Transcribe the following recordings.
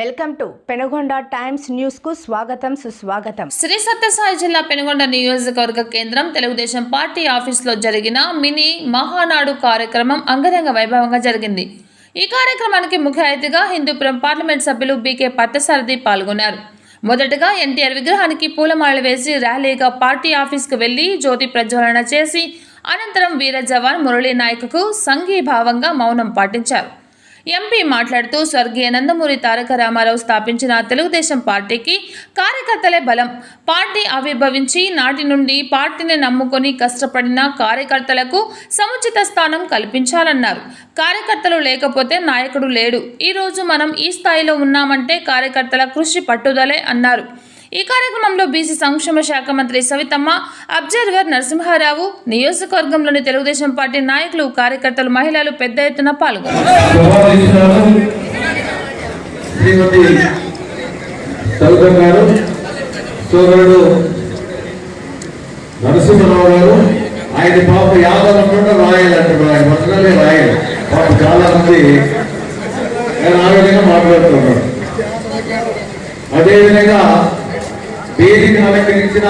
Welcome to Penukonda times న్యూస్కు స్వాగతం సుస్వాగతం. శ్రీ సత్యసాయి జిల్లా పెనుగొండ నియోజకవర్గ కేంద్రం తెలుగుదేశం పార్టీ ఆఫీసులో జరిగిన మినీ మహానాడు కార్యక్రమం అంగరంగ వైభవంగా జరిగింది. ఈ కార్యక్రమానికి ముఖ్య అతిథిగా హిందూపురం పార్లమెంట్ సభ్యులు బీకే పత్తసారథి పాల్గొన్నారు. మొదటగా ఎన్టీఆర్ విగ్రహానికి పూలమాలలు వేసి ర్యాలీగా పార్టీ ఆఫీస్కు వెళ్ళి జ్యోతి ప్రజ్వలన చేసి అనంతరం వీర జవాన్ మురళీ నాయక్కు సంఘీభావంగా మౌనం పాటించారు. ఎంపీ మాట్లాడుతూ స్వర్గీయ నందమూరి తారక రామారావు స్థాపించిన తెలుగుదేశం పార్టీకి కార్యకర్తలే బలం. పార్టీ ఆవిర్భవించి నాటి నుండి పార్టీని నమ్ముకొని కష్టపడిన కార్యకర్తలకు సముచిత స్థానం కల్పించాలన్నారు. కార్యకర్తలు లేకపోతే నాయకుడు లేడు. ఈరోజు మనం ఈ స్థాయిలో ఉన్నామంటే కార్యకర్తల కృషి పట్టుదలే అన్నారు. ఈ కార్యక్రమంలో బీసీ సంక్షేమ శాఖ మంత్రి సవితమ్మ అబ్జర్వర్ నరసింహారావు నియోజకవర్గంలోని తెలుగుదేశం పార్టీ నాయకులు కార్యకర్తలు మహిళలు పెద్ద ఎత్తున పాల్గొన్నారు. నరసింహరావు గారు ఆయన పాప యాదవ్ అనుకుంటే రాయల్ అంటారు ఆయన మొదలనే రాయల్. పాప చాలా మంది నేను ఆ విధంగా మాట్లాడుతున్నారు. అదేవిధంగా వేదికను అలంకరించిన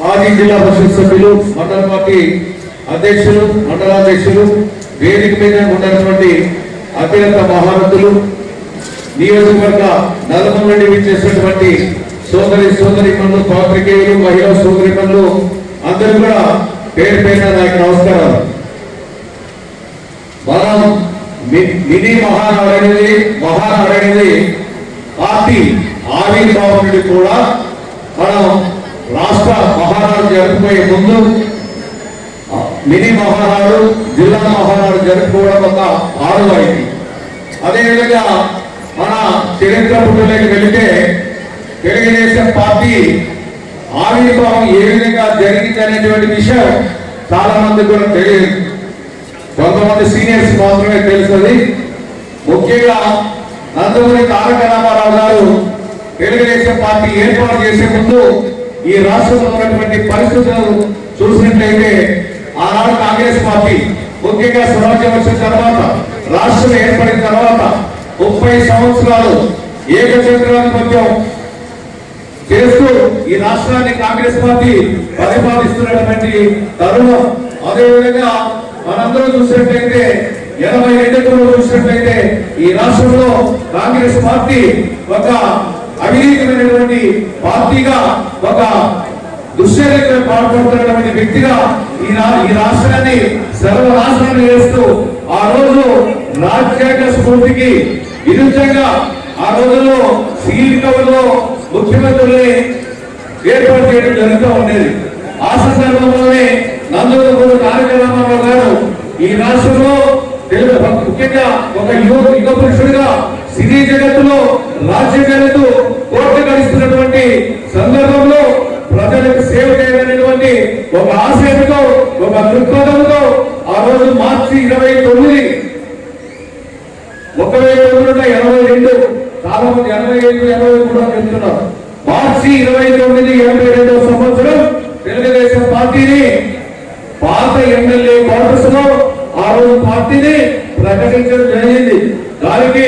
మాజీ జిల్లా పరిషత్ సభ్యులు మండల పార్టీ అధ్యక్షులు మండలాధ్యక్షులు వేదిక మీద ఉన్నటువంటి అత్యంత మహారథులు నియోజకవర్గ నలుగురు నుండి విచ్చేసినటువంటి సోదరి సోదరి పనులు పాత్రికేయులు మహిళా సోదరి పనులు అందరూ కూడా పేరు పేరున నాకు నమస్కారాలు. మనం మినీ మహానాడు అనేది మహానాడు అనేది పార్టీ ఆవిర్భావం నుండి కూడా మనం రాష్ట్ర మహానాడు జరుపుకునే ముందు మినీ మహానాడు జిల్లా మహానాడు జరుపుకోవడం ఒక ఆరువైంది అదేవిధంగా మన చరిత్ర పుట్టులోకి వెళితే తెలుగుదేశం పార్టీ ఆవిర్భావం ఏ విధంగా జరిగింది అనేటువంటి విషయం చాలా మంది కూడా తెలియదు. కొంతమంది సీనియర్స్ మాత్రమే తెలుస్తుంది. ముఖ్యంగా నందమూరి తారక రామారావు గారు తెలుగుదేశం పార్టీ ఏర్పాటు చేసే ముందు ఈ రాష్ట్రంలో ఉన్నటువంటి పరిస్థితులను చూసినట్లయితే ఆనాడు కాంగ్రెస్ పార్టీ ముఖ్యంగా స్వరాజ్యం వచ్చిన తర్వాత రాష్ట్రం ఏర్పడిన తర్వాత ముప్పై సంవత్సరాలు ఏకచంద్రాధిపత్యం చేస్తూ ఈ రాష్ట్రాన్ని కాంగ్రెస్ పార్టీ పరిపాలిస్తున్నటువంటి తరుణం. అదేవిధంగా మనందరూ చూసినట్లయితే ఎనభై రెండులో చూసినట్లయితే ఈ రాష్ట్రంలో కాంగ్రెస్ పార్టీ ఒక అవినీతమైనటువంటి పార్టీగా ఒక దుశ్చర్యకు పాల్పడుతున్నటువంటి వ్యక్తిగా ఈ ఈ రాష్ట్రాన్ని సర్వనాశనం చేస్తూ ఆ రోజు రాజ్యాంగ స్ఫూర్తికి విరుద్ధంగా ఆ రోజుల్లో సీల్ కవర్లో ముఖ్యమంత్రుల్ని ఏర్పాటు చేయడం జరుగుతూ ఉండేది. ఆ సందర్భంలోనే నందూరు తారక రామారావు గారు ఈ రాష్ట్రంలో తెలుగు ముఖ్యంగా ఒక యువ యుగ పురుషుడిగా సినీ జగత్తులో రాజ్య జగత్తు కోర్టు గడిస్తున్నటువంటి సందర్భంలో ప్రజలకు సేవ చేయాలనేటువంటి ఒక ఆశయంతో ఒక దృక్పథంతో ఆ రోజు మార్చి ఇరవై తొమ్మిది ఒక వెయ్యి తొమ్మిది ఎనభై రెండు చాలా మంది ఎనభై ఐదు ఎనభై కూడా చెప్తున్నారు. మార్చి ఇరవై తొమ్మిది ఎనభై రెండవ సంవత్సరం తెలుగుదేశం పార్టీని పాత ఎమ్మెల్యే కాంగ్రెస్లో ఆ రోజు పార్టీని ప్రకటించడం జరిగింది. దానికి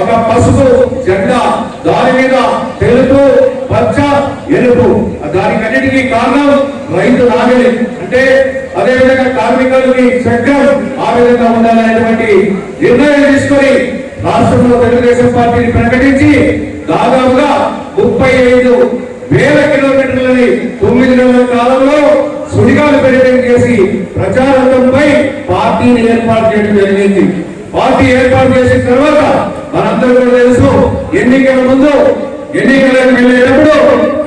ఒక పసుపు జెండా దాని మీద తెలుపు పచ్చ ఎరుపు. దానికి అన్నిటికీ కారణం రైతు నాగలి. అంటే అదే విధంగా కార్మికులకి చక్రం ఆ విధంగా ఉండాలనేటువంటి నిర్ణయం తీసుకొని రాష్ట్రంలో తెలుగుదేశం పార్టీని ప్రకటించి దాదాపుగా ముప్పై ఐదు వేల కిలోమీటర్లని తొమ్మిది నెలల కాలంలో సుడిగాలు పర్యటన చేసి ప్రచారంపై పార్టీని ఏర్పాటు చేయడం జరిగింది. పార్టీ ఏర్పాటు చేసిన తర్వాత మనందరూ కూడా తెలుసు ఎన్నికల ముందు ఎన్నికలకు వెళ్ళేటప్పుడు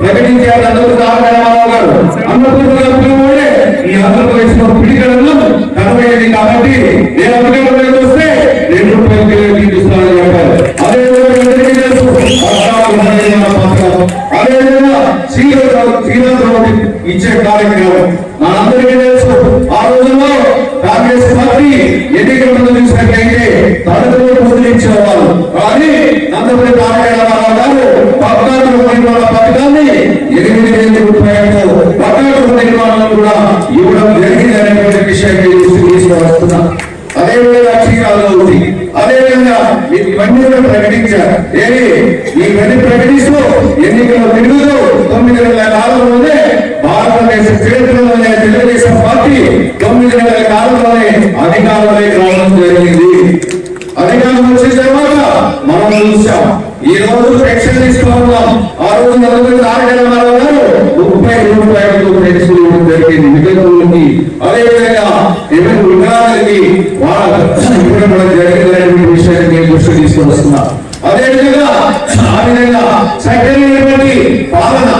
ప్రకటించారు అందరూ రామారావు గారు అన్నపూర్ణ ఈ ఆంధ్రప్రదేశ్లో పిడికలను కనబడేది కాబట్టి నేను అధికారంలోకి వస్తే రెండు రూపాయలు కిలో చెప్పారు అదేవిధంగా తెలుసు? పద్నాలుగు శ్రీరామ్ శ్రీరామ్ ఇచ్చే కార్యక్రమం. మనందరికీ తెలుసు ఆ రోజుల్లో కాంగ్రెస్ పార్టీ ఎన్నికల ముందు చూసినట్లయితే తరగతి పూజలు కానీ నందమూరి తారక గారు పద్నాలుగు రూపాయల పథకాన్ని ఎనిమిది వేల రూపాయలు పద్నాలుగు నిర్మాణాలు కూడా ఇవ్వడం జరిగింది అనేటువంటి విషయం తీసుకువస్తున్నా. అదేవిధంగా క్షీరాలు ఉంది అదేవిధంగా ఇవన్నీ కూడా ప్రకటించారు. ఎన్నికల విడుదల తొమ్మిది వేల నాలుగు ముందే చరిత్రలోనే తెలుగుదేశం పార్టీ తొమ్మిది నెలల కాలంలోనే అధికారంలోకి రావడం జరిగింది. అధికారం వచ్చిన తర్వాత మనం చూసాం. ఈ రోజు పెన్షన్ ఇస్తూ ఆ రోజు నలుగురు తారక రామారావు గారు ముప్పై రూపాయలు పెన్షన్ ఇవ్వడం జరిగింది. వికలాంగులకి అదేవిధంగా ఎవరి వికలాంగులకి వాళ్ళ ఇవ్వడం జరిగిందనే విషయాన్ని నేను దృష్టి తీసుకొని వస్తున్నా. అదేవిధంగా ఆ విధంగా చక్కనైనటువంటి పాలన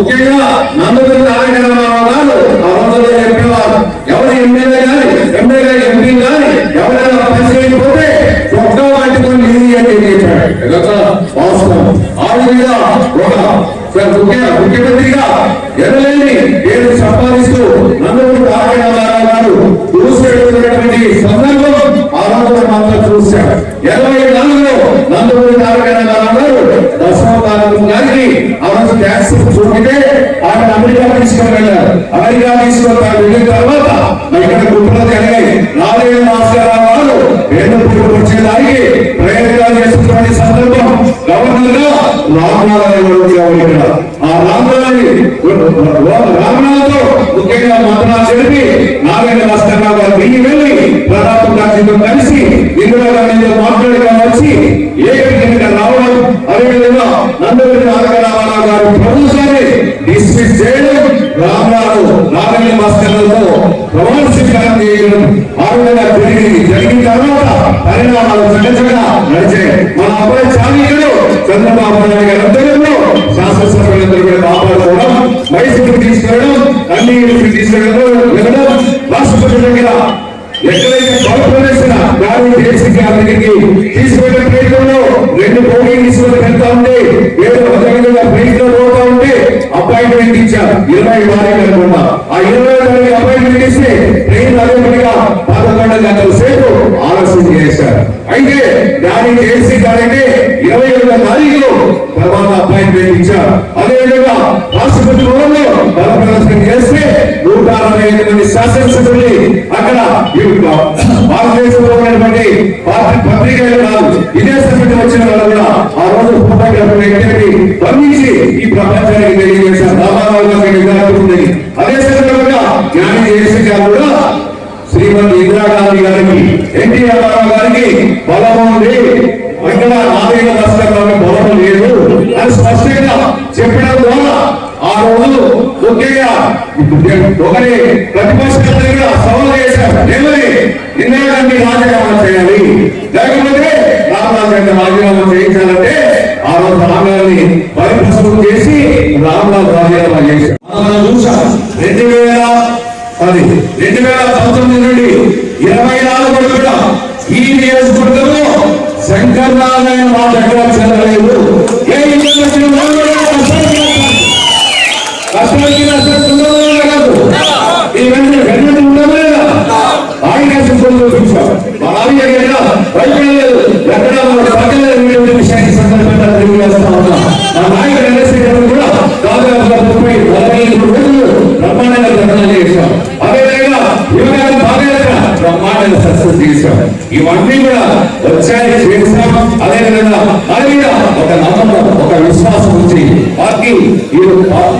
ముఖ్యంగా నందమూరి తారక రామారావు గారు ఆ ఉంటే ఆయన అమెరికా తీసుకొని వెళ్ళారు అమెరికా తీసుకొని వెళ్ళిన తర్వాత ఇక్కడ గుంపులో జరిగాయి నారాయణ భాస్కరరావు గారు వేదపూర్కి వచ్చేదానికి ప్రయత్నాలు చేస్తున్నటువంటి సందర్భం గవర్నర్గా రామనాథ్ ఇక్కడ ఆ రామనాథ్ రామనాథ్తో ముఖ్యంగా మంత్రాలు జరిపి నారాయణ భాస్కరరావు గారు దిగి వెళ్ళి ప్రతాప్ గారితో కలిసి ఇందిరా గాంధీతో మాట్లాడగా వచ్చి ఏకగ్రీవంగా రావడం అదేవిధంగా నందమూరి తారక రామారావు గారు ప్రభుత్వాన్ని డిస్మిస్ చేయడం రామరావు నారాయణ భాస్కర్లతో ప్రమాణ స్వీకారం చేయడం ఆ విధంగా జరిగిన తర్వాత పరిణామాలు మన అబ్బాయి చంద్రబాబు నాయుడు గారి ఆధ్వర్యంలో శాసనసభ్యులందరూ కూడా కాపాడుకోవడం తీసుకెళ్ళడం అన్ని తీసుకెళ్ళడం రాష్ట్రపతి దగ్గర ఎక్కడైతే కార్పొరేషన్ గారి దేశీ గారికి ప్రయత్నంలో రెండు కోట్లు తీసుకుని పెడతా ఉంటే ఏదో విధంగా ప్రయత్నం పోతా అపాయింట్మెంట్ ఇచ్చారు. ఇరవై వారికి అనుకున్నా ఆ ఇరవై వారికి అపాయింట్మెంట్ ఇస్తే ట్రైన్ అదేపడిగా పదకొండు గంటల సేపు ఆలస్యం చేశారు. అయితే దాని చేసి కాదంటే ఇరవై ఏడవ తారీఖులో తర్వాత అపాయింట్మెంట్ ఇచ్చారు. అదేవిధంగా రాష్ట్రపతి భవన్లో బలప్రదర్శన చేస్తే నూట అరవై ఐదు మంది శాసనసభ్యుల్ని అక్కడ భారతదేశంలో ఉన్నటువంటి పార్టీ పత్రికలు కాదు ఇదే సభ్యులు వచ్చిన వాళ్ళు కూడా ఆ రోజు ఫోటోగ్రాఫర్ వ్యక్తిని ఈ ప్రపంచానికి తెలియజేశారు రామారావు గారికి విధానం అదే సందర్భంగా జ్ఞాని జయశ్రీ గారు కూడా శ్రీమతి ఇందిరాగాంధీ గారికి ఎన్టీఆర్ గారికి బలం ఉంది అక్కడ నాలుగైదు రాష్ట్రాల్లో బలం లేదు అని స్పష్టంగా చెప్పడం ద్వారా ఆ రోజు ముఖ్యంగా ఒకరి ప్రతిపక్షాలు కూడా సవాల్ చేశారు. ఏమని? ఇందిరాగాంధీ రాజీనామా చేయాలి. లేకపోతే రామరాజు గారిని రాజీనామా చేయించాలంటే ఆ రోజు రామారావుని పరిపుష్టం చేసి రామరాజు రాజీనామా చేశారు. మనం రెండు వేల పది రెండు వేల పంతొమ్మిది నుండి ఇరవై నాలుగు వరకు కూడా ఈ నియోజకవర్గంలో శంకర్ నారాయణ మా దగ్గర చెందలేదు? ఏ ఇల్లు వచ్చిన నష్టం ఉండదు కాదు ఈ వెంటనే వెంటనే ఉండదు లేదా ఆయన సింపుల్ చూపించాం మా ఆవిడ ఎక్కడ పక్కన ఉన్నా. మా నాయకుడు ఎన్ఎస్సీ గారు కూడా దాదాపుగా ముప్పై నలభై ఐదు రోజులు బ్రహ్మాండంగా ధర్నాలు చేశాం. అదేవిధంగా బ్రహ్మాండంగా సక్సెస్ చేశాం. ఇవన్నీ కూడా వచ్చాయి చేశాం. అదేవిధంగా మన మీద ఒక నమ్మకం ఒక విశ్వాసం ఉంది పార్టీ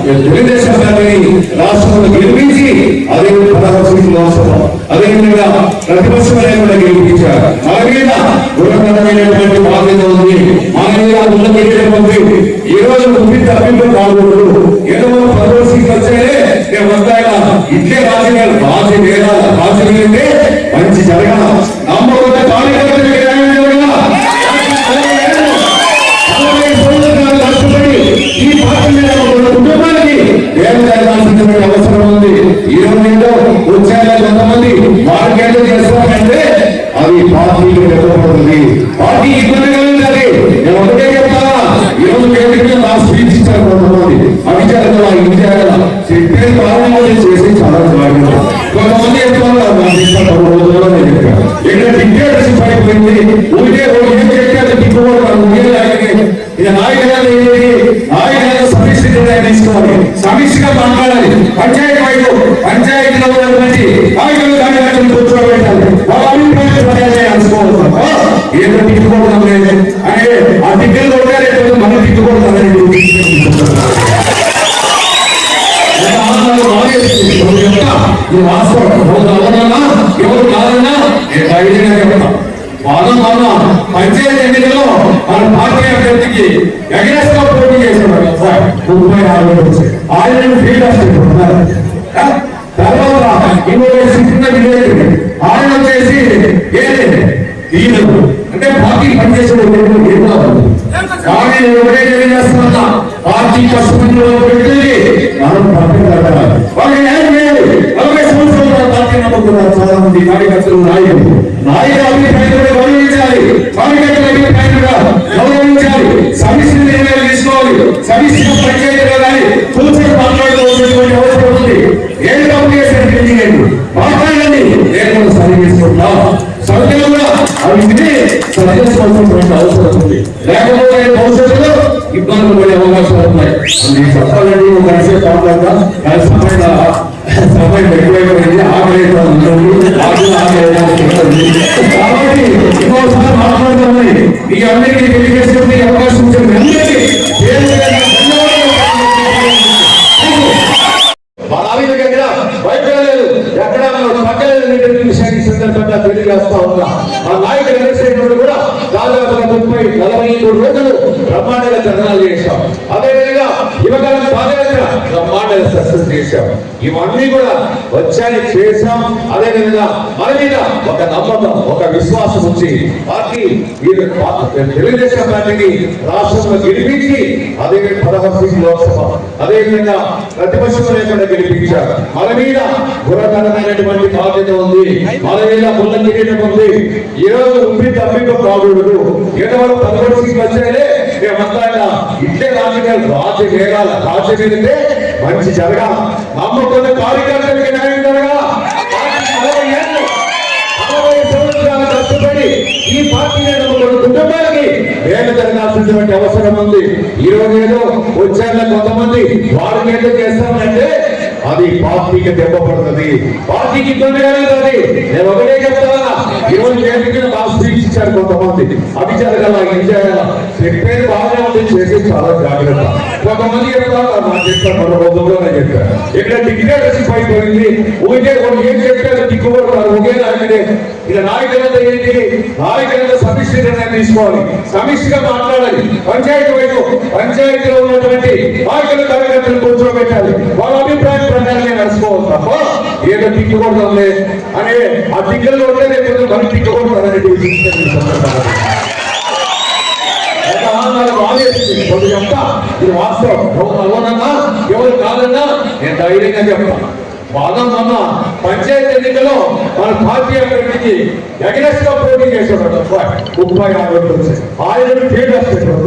తెలుగుదేశం పార్టీని రాష్ట్రంలో గెలిపించి అదే పదహారు సీట్లు అవసరం అదేవిధంగా ప్రతిపక్షమైన కూడా గెలిపించారు. మన మీద గుణపరమైనటువంటి బాధ్యత ఉంది. మన మీద ఉన్నటువంటి ఈ రోజు ముప్పి తప్పింపు కాకూడదు ఏదో పదవ సీట్లు వచ్చాయే మేము వస్తాయినా ఇట్లే రాజకీయాలు రాజకీయాలు వేయాలి మంచి జరగాల. తిట్టుకోవడం లేదు అంటే ఆ దిగ్గలు కొట్టారే మనం తిట్టుకోవడం వాస్తవం. ఎవరు అవునన్నా, ఎవరు కాదన్నా, నేను ధైర్యంగా చెప్తా. మనం మొన్న పంచాయతీ ఎన్నికల్లో మన పార్టీ అభ్యర్థికి గా పోటీ చేస్తున్నాడు ముప్పై నాలుగు ఆయన ఫీల్డ్ తర్వాత ఆయన వచ్చేసి ఏది ఈయన అంటే పార్టీ పనిచేసే ఏం కాదు. కానీ నేను ఒకటే తెలియజేస్తున్నా పార్టీ కష్టపడిలో వ్యక్తులకి మనం పక్కన కట్టాలి. వాళ్ళకి న్యాయం చేయాలి. నలభై సంవత్సరాల పార్టీ నమ్ముతున్నారు చాలా మంది కార్యకర్తలు నాయకులు. నాయకుల అభిప్రాయం గౌరవించాలి. కార్యకర్తల అభిప్రాయం గౌరవించాలి. సమిష్టి నిర్ణయాలు తీసుకోవాలి. సమస్య పంచాయతీలో కానీ కూర్చొని మాట్లాడుకోవాల్సినటువంటి అవసరం ఉంది. ఏం తప్పు చేశారు బిల్డింగ్ ఏంటి మాట్లాడండి. నేను కూడా సరి చేసుకుంటా సౌకర్యం కూడా అవి అవసరం ఉంది. లేకపోతే భవిష్యత్తులో ఇబ్బందులు పడే అవకాశాలు ఉన్నాయి. అది చెప్పాలండి కలిసే మాట్లాడతా సమయం సమయం ఎక్కువైపోయింది. ఆకలి ఆకలి ఆకలి కాబట్టి ఇంకోసారి మీ అందరికీ తెలియజేసే అవకాశం ఉంటుంది అందరికీ పేరు పేరున ధన్యవాదాలు. మన ఆవిధంగా బయట లేదు ఎక్కడ మనం పక్కలేదు అనేటువంటి విషయాన్ని ఈ సందర్భంగా తెలియజేస్తా ఉన్నా. ఆ నాయకుడు ఎన్నికైనప్పుడు కూడా దాదాపుగా ముప్పై నలభై మూడు రోజులు బ్రహ్మాండంగా ధర్నాలు చేశాం. అదేవిధంగా యువకాలం పాదయాత్ర బ్రహ్మాండంగా సక్సెస్ చేశాం. ఇవన్నీ కూడా వచ్చాయి చేశాం. అదేవిధంగా మన మీద ఒక నమ్మకం ఒక విశ్వాసం ఉంచి పార్టీ ఈ తెలుగుదేశం పార్టీని రాష్ట్రంలో గెలిపించి అదే పదహారు సీట్లు లోక్సభ అదేవిధంగా ప్రతిపక్షం లేకుండా గెలిపించారు. మన మీద గురకరమైనటువంటి బాధ్యత ఉంది. మన మీద ముళ్ళ కిరీటం ఉంది ఈ రోజు ఉప్పి తప్పిక కాకూడదు ఏడవరం పదకొండు సీట్లు వచ్చాయలే. మేమంతా ఆయన ఇట్లే రాజకీయాలు రాజ్య వేగాల రాజ్య మీదంటే మంచి జరగాల కొన్ని కార్యకర్తలకి న్యాయం జరగా. అరవై సంవత్సరాలు కష్టపడి ఈ పార్టీ నమ్ముకున్న కుటుంబాలకి జరగాల్సినటువంటి అవసరం ఉంది. ఈ రోజు ఏదో వచ్చాక కొంతమంది. వాళ్ళు ఏదో చేస్తామంటే అది పార్టీకి దెబ్బపడుతుంది పార్టీకి ఇబ్బంది కలుగుతుంది. నేను ఒకటే చెప్తానా ఈ రోజు స్పీచ్ ఇచ్చారు కొంతమంది. అది జరగాల ఏం జరగాల చెప్పేది బాగానే ఉంది. చేసి చాలా జాగ్రత్త. కొంతమంది చెప్తారు నాకు చెప్తాను మరో రోజుల్లో నేను చెప్పాను ఇక్కడ డిక్టేటర్షిప్ అయిపోయింది. ఊరికే వాళ్ళు ఏం చెప్పారు? దిక్కుబడుతున్నారు ఒకే నాయకుడే ఇక నాయకులంతా ఏంటి? నాయకులంతా సమిష్టి నిర్ణయం తీసుకోవాలి. సమిష్టిగా మాట్లాడాలి. పంచాయతీ వైపు పంచాయతీలో ఉన్నటువంటి నాయకులు కార్యకర్తలు కూర్చోబెట్టాలి. వాళ్ళ అభిప్రాయం ప్రకారమే నడుచుకోవాలి తప్ప ఏదో తిట్టుకోవడం అనే ఆ దిగ్గల్లో ఉంటే రేపు మనం తిట్టుకోవడం ఒక ఆనందాలు చెప్తా. ఇది వాస్తవం. అవునన్నా ఎవరు కాదన్నా నేను ధైర్యంగా చెప్తాను బాగా మొన్న పంచాయతీ ఎన్నికలో మన పార్టీ అభ్యర్థికి ఎగరెస్ట్గా పోటీ చేసేవాడు. ముప్పై ఆరు ఆయన ఫీల్డ్ అసిస్టెంట్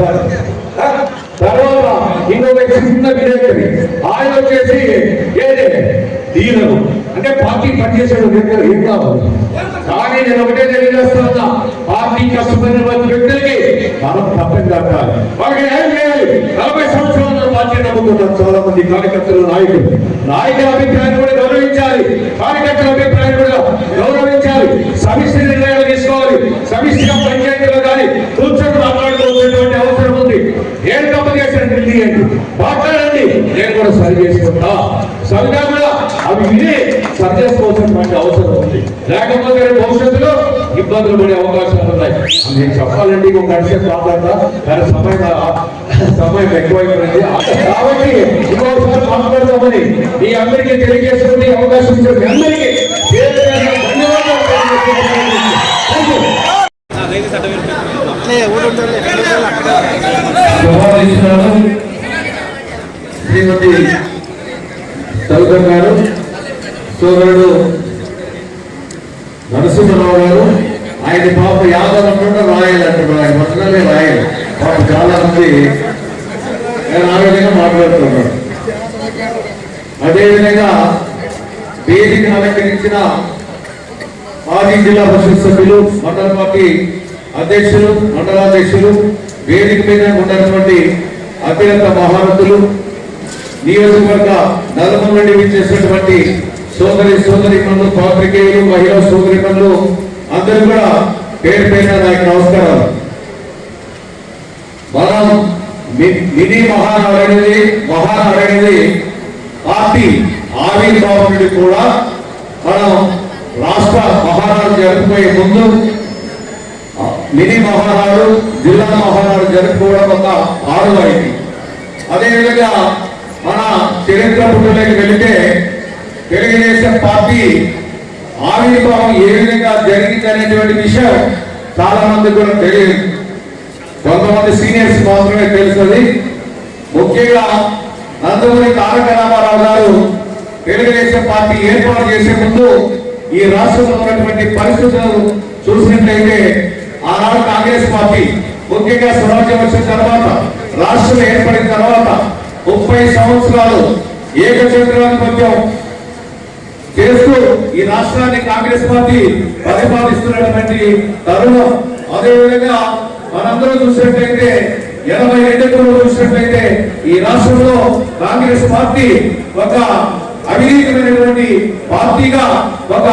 తర్వాత ఇంకొక చిన్న విలేకరి. ఆయన వచ్చేసి ఏదే? దీనము అంటే పార్టీ పనిచేసే వ్యక్తులు ఏం కావాలి? కానీ నేను ఒకటే తెలియజేస్తున్నా పార్టీ కష్టపడిన వ్యక్తులకి మనం తప్పని కట్టాలి వాళ్ళకి ఏం చేయాలి? నలభై సంవత్సరాల పార్టీ నమ్ముకుంటారు చాలా మంది కార్యకర్తలు నాయకులు. నాయకుల అభిప్రాయాన్ని కూడా గౌరవించాలి. కార్యకర్తల అభిప్రాయం కూడా గౌరవించాలి. సమిష్టి నిర్ణయాలు తీసుకోవాలి. సమిష్టిగా పంచాయతీలో కానీ కూర్చొని మాట్లాడుకోవాల్సినటువంటి అవసరం ఉంది. ఏం తప్పు చేశారు ఢిల్లీ మాట్లాడండి. నేను కూడా సరి చేసుకుంటా. సరిగా కూడా అవి విని సరి చేసుకోవాల్సినటువంటి అవసరం ఉంది. లేకపోతే భవిష్యత్తులో ఇబ్బందులు పడే అవకాశాలు ఉన్నాయి. నేను చెప్పాలంటే ఇంకొక గంట మాట్లాడతా. కానీ సమయం సమయం ఎక్కువైపోయింది. కాబట్టి ఇంకొకసారి మాట్లాడదామని మీ అందరికీ తెలియజేసుకునే అవకాశం ఇచ్చిన మీ అందరికీ ధన్యవాదాలు తెలియజేస్తున్నాను. గారు సోదరుడు నరసింహరావు గారు ఆయన పాప యాదవ్ అంటుంటే రాయలు అంటున్నారు ఆయన పట్టణమే రాయలు పాప చాలా మంది నేను ఆ విధంగా మాట్లాడుతున్నాను అదేవిధంగా వేదిక అలంకరించిన మాజీ జిల్లా పరిషత్ సభ్యులు మండల పార్టీ అధ్యక్షులు మండలాధ్యక్షులు వేదిక మీద ఉన్నటువంటి అత్యంత మహారతులు నియోజకవర్గ నలుగురు నుండి విచ్చేసినటువంటి సోదరి సోదరి పనులు పాత్రికేయులు మహిళా సోదరి పనులు అందరూ కూడా పేరు పేరున నాకు నమస్కారాలు. మనం మి- మినీ మహానాడు అనేది మహానాడు అనేది పార్టీ ఆవిర్భావం నుండి కూడా మనం రాష్ట్ర మహానాడు జరుపుకునే ముందు మినీ మహానాడు జిల్లా మహానాడు జరుపుకోవడం ఒక అయింది అదేవిధంగా మన చరిత్ర పుట్టులోకి వెళితే తెలుగుదేశం పార్టీ ఆవిర్భావం ఏ విధంగా జరిగింది అనేటువంటి విషయం చాలా మంది కూడా తెలియదు. కొంతమంది సీనియర్స్ మాత్రమే తెలుస్తుంది. ముఖ్యంగా నందమూరి తారక రామారావు గారు తెలుగుదేశం పార్టీ ఏర్పాటు చేసే ముందు ఈ రాష్ట్రంలో ఉన్నటువంటి పరిస్థితులను చూసినట్లయితే ఆనాడు కాంగ్రెస్ పార్టీ ముఖ్యంగా స్వరాజ్యం వచ్చిన తర్వాత రాష్ట్రం ఏర్పడిన తర్వాత ముప్పై సంవత్సరాలు ఏకచంద్రాధిపత్యం చేస్తూ ఈ రాష్ట్రాన్ని కాంగ్రెస్ పార్టీ పరిపాలిస్తున్నటువంటి తరుణం. అదేవిధంగా మనందరూ చూసినట్లయితే ఎనభై ఎన్నికల్లో చూసినట్లయితే ఈ రాష్ట్రంలో కాంగ్రెస్ పార్టీ ఒక అవినీతమైనటువంటి పార్టీగా ఒక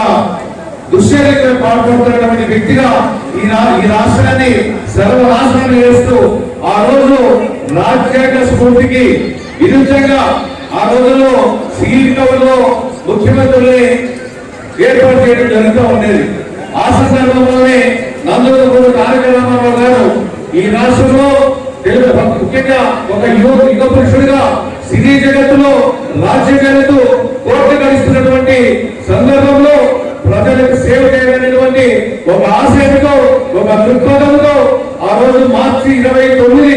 దుశ్చర్యకు పాల్పడుతున్నటువంటి వ్యక్తిగా ఈ రా- ఈ రాష్ట్రాన్ని సర్వనాశనం చేస్తూ ఆ రోజు రాజ్యాంగ స్ఫూర్తికి విరుద్ధంగా ఆ రోజుల్లో సీల్ కవర్లో ముఖ్యమంత్రుల్ని ఏర్పాటు చేయడం జరుగుతూ ఉండేది ఆ సందర్భంలోనే నందూరు తారక రామారావు గారు ఈ రాష్ట్రంలో తెలుగు ముఖ్యంగా ఒక యువ యుగ పురుషుడిగా సినీ జగత్తులో రాజ్య జగత్తు కోర్టు గడిస్తున్నటువంటి సందర్భంలో ప్రజలకు సేవ చేయాలనేటువంటి ఒక ఆశయంతో ఒక దృక్పథంతో ఆ రోజు మార్చి ఇరవై తొమ్మిది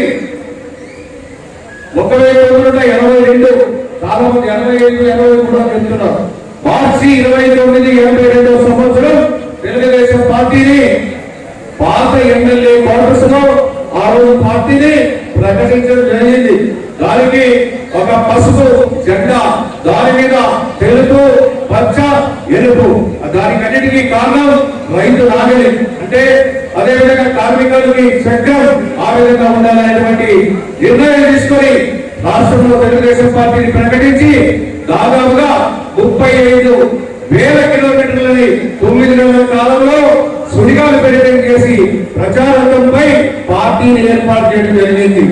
ముప్పై తొమ్మిది ఎనభై రెండు చాలా ఎనభై ఐదు ఎనభై కూడా చెప్తున్నారు. మార్చి ఇరవై తొమ్మిది ఎనభై రెండవ సంవత్సరం తెలుగుదేశం పార్టీని పాత ఎమ్మెల్యే కాంగ్రెస్లో ఆ రోజు పార్టీని ప్రకటించడం జరిగింది. దానికి ఒక పసుపు జెండా దాని మీద తెలుపు పచ్చ ఎరుపు. దానికన్నిటికీ కారణం రైతు నాగలి. అంటే అదే విధంగా కార్మికులకి చక్రం ఆ విధంగా ఉండాలనేటువంటి నిర్ణయం తీసుకొని రాష్ట్రంలో తెలుగుదేశం పార్టీని ప్రకటించి దాదాపుగా ముప్పై ఐదు వేల కిలోమీటర్లని తొమ్మిది నెలల కాలంలో సుడిగాలు పర్యటన చేసి ప్రచారంపై పార్టీని ఏర్పాటు చేయడం జరిగింది.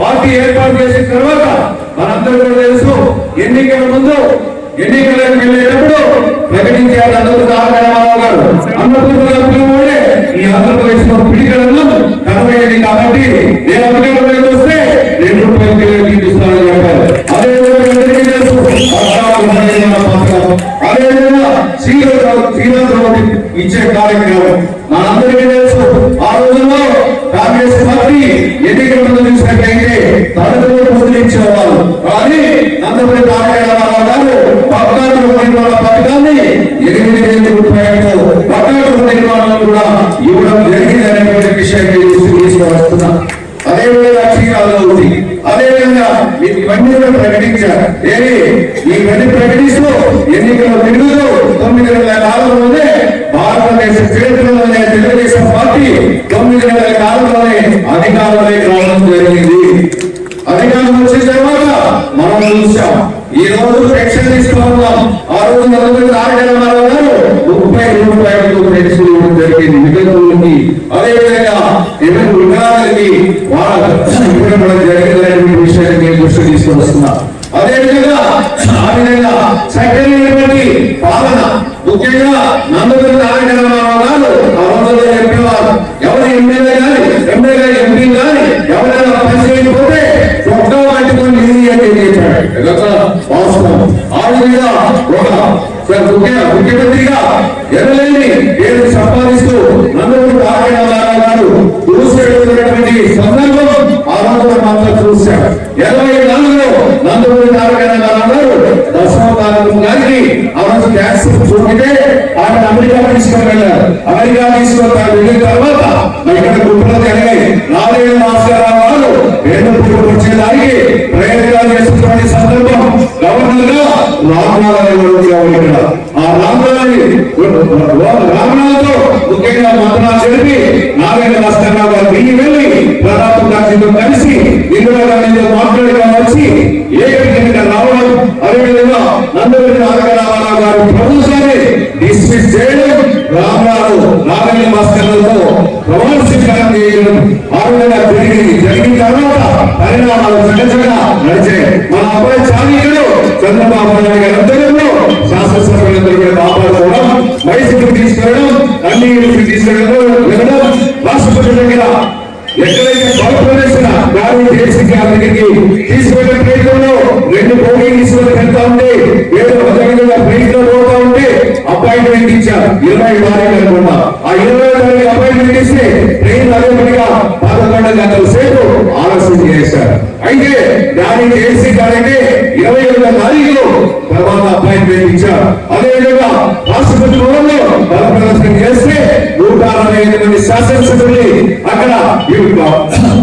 పార్టీ ఏర్పాటు చేసిన తర్వాత మనందరూ కూడా తెలుసు ఎన్నికల ముందు ఎన్నికలకు వెళ్ళేటప్పుడు ప్రకటించారు అందరూ రామారావు గారు. అన్నపూర్ణ ఈ ఆంధ్రప్రదేశ్లో పిడికలను కనబడేది కాబట్టి నేను అధికారంలోకి వస్తే రెండు రూపాయలు కిలో తీపిస్తానని చెప్పారు. అదే శ్రీరామ్ శ్రీరామ్ ఇచ్చే కార్యక్రమం. మనందరికీ తెలుసు ఆ రోజుల్లో కాంగ్రెస్ పార్టీ ఎన్నికల ముందు చూసినట్లయితే తనతో ముద్రించేవాళ్ళు కానీ నందమూరి నారాయణరావు గారు పద్నాలుగు నిర్మాణ పథకాన్ని ఎనిమిది వేల రూపాయలు పద్నాలుగు నిర్మాణాలు కూడా ఇవ్వడం జరిగింది అనేటువంటి విషయాన్ని దృష్టికి తీసుకువస్తున్నా అదేవిధంగా శ్రీరాములు ఉంది అదేవిధంగా మీకు ఇవన్నీ కూడా ప్రకటించారు. ఏది? ఇవన్నీ ప్రకటిస్తూ ఎన్నికల తిరుగుతూ తొమ్మిది నెలల నాలుగు భారతదేశ చరిత్రలోనే తెలుగుదేశం పార్టీ తొమ్మిది నెలల కాలంలోనే అధికారంలోకి రావడం జరిగింది. అధికారం వచ్చిన తర్వాత మనం చూసాం ఈ రోజు పెన్షన్ తీసుకోవడం ఆ రోజు నలభై తారక రామారావు గారు ముప్పై రూపాయలకు పెన్షన్ ఇవ్వడం జరిగింది. వికలాంగులకి అదేవిధంగా విధంగా ఎవరి వికలాంగులకి వాళ్ళ ఇవ్వడం కూడా జరిగిందనే విషయాన్ని నేను దృష్టి తీసుకొని వస్తున్నా. చూపితే ఆమె అమెరికా తీసుకొని వెళ్ళారు అమెరికా తీసుకొని తాను వెళ్ళిన తర్వాత ఇక్కడ కుట్రలు జరిగాయి నారాయణ భాస్కరరావు గారు పుట్టుకు వచ్చేదానికి ప్రయత్నాలు చేస్తున్న సందర్భం. గవర్నర్గా రామనాథ్ ఆ రామనాథ్ రామనాథ్తో ముఖ్యంగా మంత్రాలు జరిపి భాస్కర్ రావు గారు దిగి వెళ్ళి ప్రతాప్ గాంధీతో కలిసి ఇందిరా గాంధీతో మాట్లాడడం వచ్చి ఏకైక రావడం? అదేవిధంగా నందమూరి తారక గారు ప్రభుత్వాన్ని డిస్మిస్ చేయడం రామారావు నారాయణ భాస్కర్లతో ప్రమాణ స్వీకారం చేయడం ఆ విధంగా జరిగింది జరిగిన తర్వాత పరిణామాలు నడిచాయి. మన అబ్బాయి చాలీయుడు చంద్రబాబు నాయుడు గారి ఆధ్వర్యంలో శాసనసభ్యులందరూ కూడా కాపాడుకోవడం తీసుకెళ్ళడం అన్ని తీసుకెళ్ళడం రాష్ట్రపతి దగ్గర ఎక్కడైతే బలప్రదర్శన గాలి దేశీ దగ్గరికి తీసుకెళ్ళే ప్రయత్నంలో రెండు పోటీ తీసుకుని వెళ్తా ఉంటే ఏదో విధంగా ప్రైజ్ పోతా ఉంటే అపాయింట్మెంట్ ఇచ్చారు. ఇరవై తారీఖు అనుకుంటా ఆ ఇరవై తారీఖు అపాయింట్మెంట్ ఇస్తే ట్రైన్ అదే పనిగా పదకొండు గంటల సేపు ఆలస్యం చేశారు. అయితే దాని ఏసీ గారంటే ఇరవై ఎనిమిదో తారీఖు తర్వాత అపాయింట్మెంట్ ఇచ్చారు. అదేవిధంగా రాష్ట్రపతి భవన్లో బల ప్రదర్శన చేస్తే నూట అరవై ఐదు మంది శాసనసభ్యుల్ని అక్కడ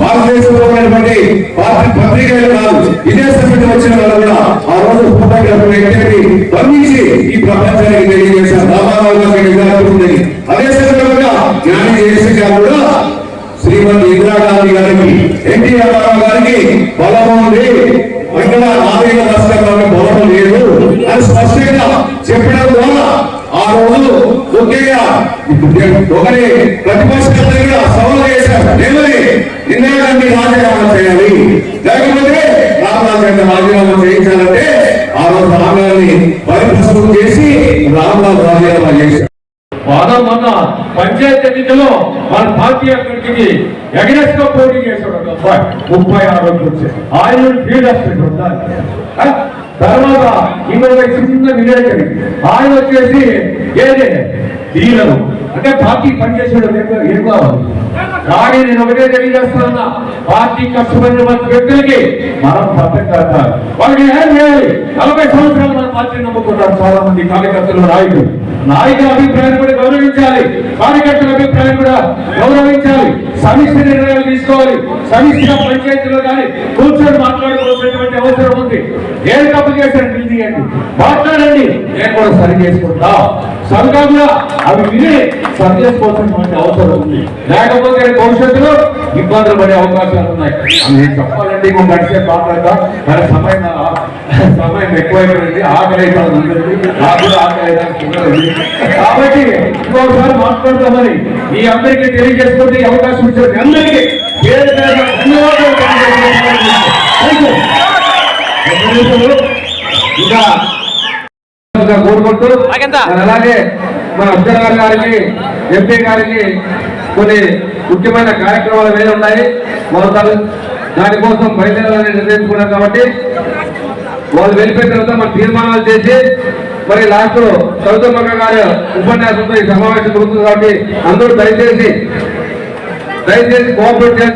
భారతదేశంలో ఉన్నటువంటి పార్టీ పత్రికలు కాదు ఇదే సభ్యులు వచ్చిన వాళ్ళు కూడా ఆ రోజు ఫోటోగ్రాఫర్ వ్యక్తిని బంధించి ఈ ప్రపంచానికి తెలియజేశారు. రామారావు గారికి విధానం అదే సందర్భంగా జ్ఞాని చేసే కూడా శ్రీమతి ఇందిరాగాంధీ గారికి ఎన్టీ రామారావు గారికి బలం ఉంది ఇక్కడ ఆదాయ రాష్ట్రంలో బలం లేదు. అని స్పష్టంగా చెప్పడం ద్వారా ఆ రోజు ముఖ్యంగా ఒకరి ప్రతిపక్ష కూడా సవాల్ చేశారు. ఏమని ఇందిరాగాంధీ రాజీనామా చేయాలి. లేకపోతే రామరాజు గారిని రాజీనామా చేయించాలంటే ఆ రోజు రామగారిని పరిపుష్టం చేసి రామరాజు రాజీనామా చేశారు. వాదం మొన్న పంచాయతీ ఎన్నికల్లో మన పార్టీ అక్కడికి ఎగరెస్ట్గా పోటీ చేశాడు ఒక అబ్బాయి ముప్పై ఆరు రోజులు వచ్చి. ఆయన ఫీల్డ్ అసిస్టెంట్ తర్వాత ఇంకొక చిన్న విలేకరి. ఆయన వచ్చేసి ఏదే? డీలరు. అంటే పార్టీ పనిచేసాడు ఏం కావాలి? కానీ నేను ఒకటే తెలియజేస్తున్నా పార్టీ కష్టపడిన వ్యక్తులకి మనం పథకం కట్టాలి వాళ్ళకి ఏం చేయాలి? నలభై సంవత్సరాలు మన పార్టీ నమ్ముకున్నారు చాలా మంది కార్యకర్తలు నాయకులు. నాయకుల అభిప్రాయం కూడా గౌరవించాలి. కార్యకర్తల అభిప్రాయం కూడా గౌరవించాలి. సమిష్టి నిర్ణయాలు తీసుకోవాలి. సమిష్టిగా పంచాయతీలో కానీ కూర్చొని మాట్లాడుకోవాల్సినటువంటి అవసరం ఉంది. ఏడు తప్పు చేశారు పిలిచియండి మాట్లాడండి. నేను కూడా సరి చేసుకుంటా. సంఘం అవి విని సరి చేసుకోవాల్సినటువంటి అవసరం ఉంది. లేకపోతే భవిష్యత్తులో ఇబ్బందులు పడే అవకాశాలు ఉన్నాయి. అది చెప్పాలంటే ఇంకో గడిచే మాట్లాడతా సమయం సమయం ఎక్కువైపోయింది ఆకలి అయిపోయింది అందరికీ. నాకు ఆకలి కాబట్టి ఇంకోసారి మాట్లాడతామని మీ అందరికీ తెలియజేసుకుంటే అవకాశం ఇచ్చారు అందరికీ ఇంకా కోరుకుంటూ అలాగే మన అబ్జర్వర్ గారికి ఎంపీ గారికి కొన్ని ముఖ్యమైన కార్యక్రమాలు వేరే ఉన్నాయి మొదట దానికోసం బయలుదేరాలని నిర్ణయించుకున్నాం కాబట్టి వాళ్ళు వెళ్ళిపోయిన తర్వాత మన తీర్మానాలు చేసి మరి లాస్ట్ సౌతమ్మ గారి ఉపన్యాసంతో ఈ సమావేశం జరుగుతుంది కాబట్టి అందరూ దయచేసి దయచేసి కోఆపరేట్ చేసి